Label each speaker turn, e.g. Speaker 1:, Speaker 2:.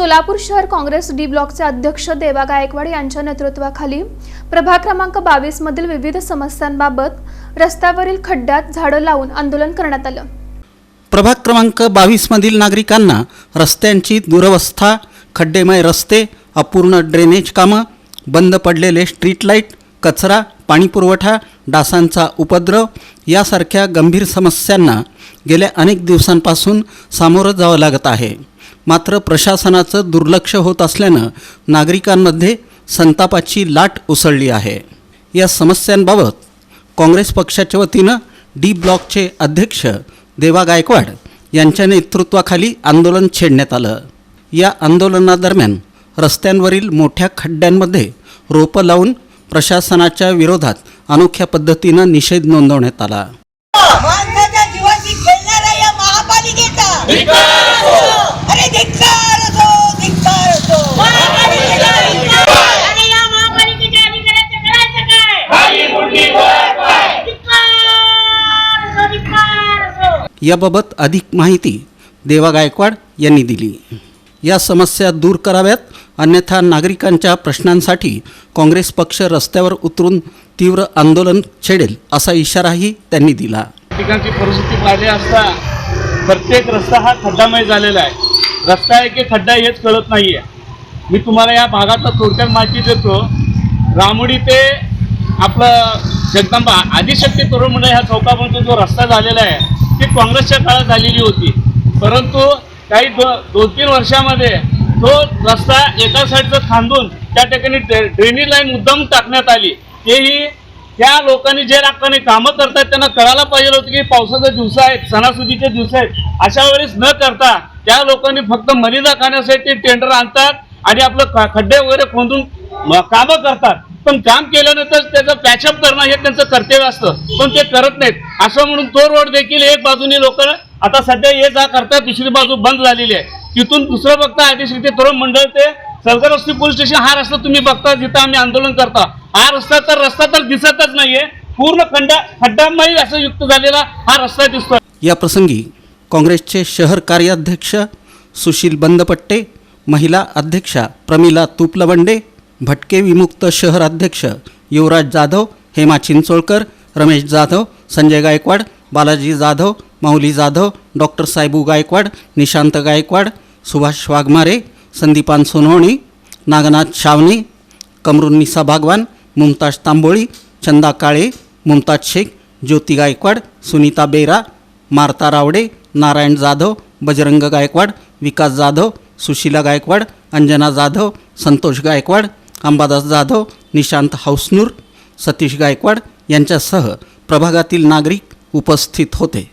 Speaker 1: सोलापूर शहर काँग्रेस डी ब्लॉकचे अध्यक्ष देवा गायकवाड यांच्या नेतृत्वाखाली प्रभाग क्रमांक बावीस मधील विविध समस्यांबाबत रस्त्यावरील खड्ड्यात झाडं लावून आंदोलन करण्यात आलं.
Speaker 2: प्रभाग क्रमांक बावीसमधील नागरिकांना रस्त्यांची दुरवस्था खड्डेमय रस्ते अपूर्ण ड्रेनेज कामं बंद पडलेले स्ट्रीट लाइट कचरा पाणीपुरवठा डासांचा उपद्रव यासारख्या गंभीर समस्यांना गेल्या अनेक दिवसांपासून सामोरं जावं लागत आहे. मात्र प्रशासनाचं दुर्लक्ष होत असल्यानं नागरिकांमध्ये संतापाची लाट उसळली आहे. या समस्यांबाबत काँग्रेस पक्षाच्या वतीनं डी ब्लॉकचे अध्यक्ष देवा गायकवाड यांच्या नेतृत्वाखाली आंदोलन छेडण्यात आलं. या आंदोलनादरम्यान रस्त्यांवरील मोठ्या खड्ड्यांमध्ये रोपं लावून प्रशासनाच्या विरोधात अनोख्या पद्धतीनं निषेध नोंदवण्यात आला. याबाबत अधिक माहिती देवा गायकवाड यांनी दिली. या समस्या दूर कराव्यात अन्यथा नागरिकांच्या प्रश्नांसाठी काँग्रेस पक्ष रस्त्यावर उतरून तीव्र आंदोलन छेडेल असा इशाराही त्यांनी दिला.
Speaker 3: ठिकाणची परिस्थिती पाहिली असता प्रत्येक रस्ता हा खड्डामय झालेला आहे. रस्ता आहे की खड्डा हेच कळत नाही आहे मी तुम्हाला या भागातला थोडक्यात माहिती देतो. रामुडी ते आपलं जगदंबा आदिशक्ती तरुण मंडळ ह्या चौकापर्यंत जो रस्ता झालेला आहे ती काँग्रेसच्या काळात झालेली होती. परंतु काही दो दोन तीन वर्षामध्ये तो रस्ता एका साईडचं खांदून त्या ठिकाणी ड्रेनेज लाईन मुद्दाम टाकण्यात आली. तेही त्या लोकांनी जे लागताना कामं करतात त्यांना कळायला पाहिजे होतं की पावसाचे दिवस आहेत सणासुदीचे दिवस आहेत. अशा वेळेस न करता त्या लोकांनी फक्त मलिदा खाण्यासाठी टेंडर आणतात आणि आपलं ख- खड्डे वगैरे खोदून कामं करतात. पण काम केल्यानंतर त्याचं पॅचअप करणं हे त्यांचं कर्तव्य असतं. पण ते करत नाहीत. असं म्हणून तो रोड देखील एक बाजूने लोक आता सध्या ये जा करतात दुसरी बाजू बंद झालेली आहे. तिथून दुसरं बघता आदिशक्ती तरुण मंडळ ते सरकारवस्ती पोलीस स्टेशन हा रस्ता तुम्ही बघता जिथं आम्ही आंदोलन करता. हा रस्ता तर रस्ता तर दिसतच नाहीये. पूर्ण खंडा खड्डामय असं युक्त झालेला हा रस्ता दिसतो
Speaker 2: या प्रसंगी काँग्रेसचे शहर कार्याध्यक्ष सुशील बंदपट्टे महिला अध्यक्षा प्रमिला तुपलवंडे भटके विमुक्त शहर अध्यक्ष युवराज जाधव हेमा चिंचोळकर रमेश जाधव संजय गायकवाड बालाजी जाधव माऊली जाधव डॉक्टर साहेबू गायकवाड निशांत गायकवाड सुभाष वाघमारे संदीपान सोनवणी नागनाथ शावणे कमरुन्निसा भागवान मुमताज तांबोळी चंदा काळे मुमताज शेख ज्योती गायकवाड सुनीता बेरा मारता रावडे नारायण जाधव बजरंग गायकवाड विकास जाधव सुशीला गायकवाड अंजना जाधव संतोष गायकवाड अंबादास जाधव निशांत हाऊसनूर सतीश गायकवाड यांच्यासह प्रभागातील नागरिक उपस्थित होते.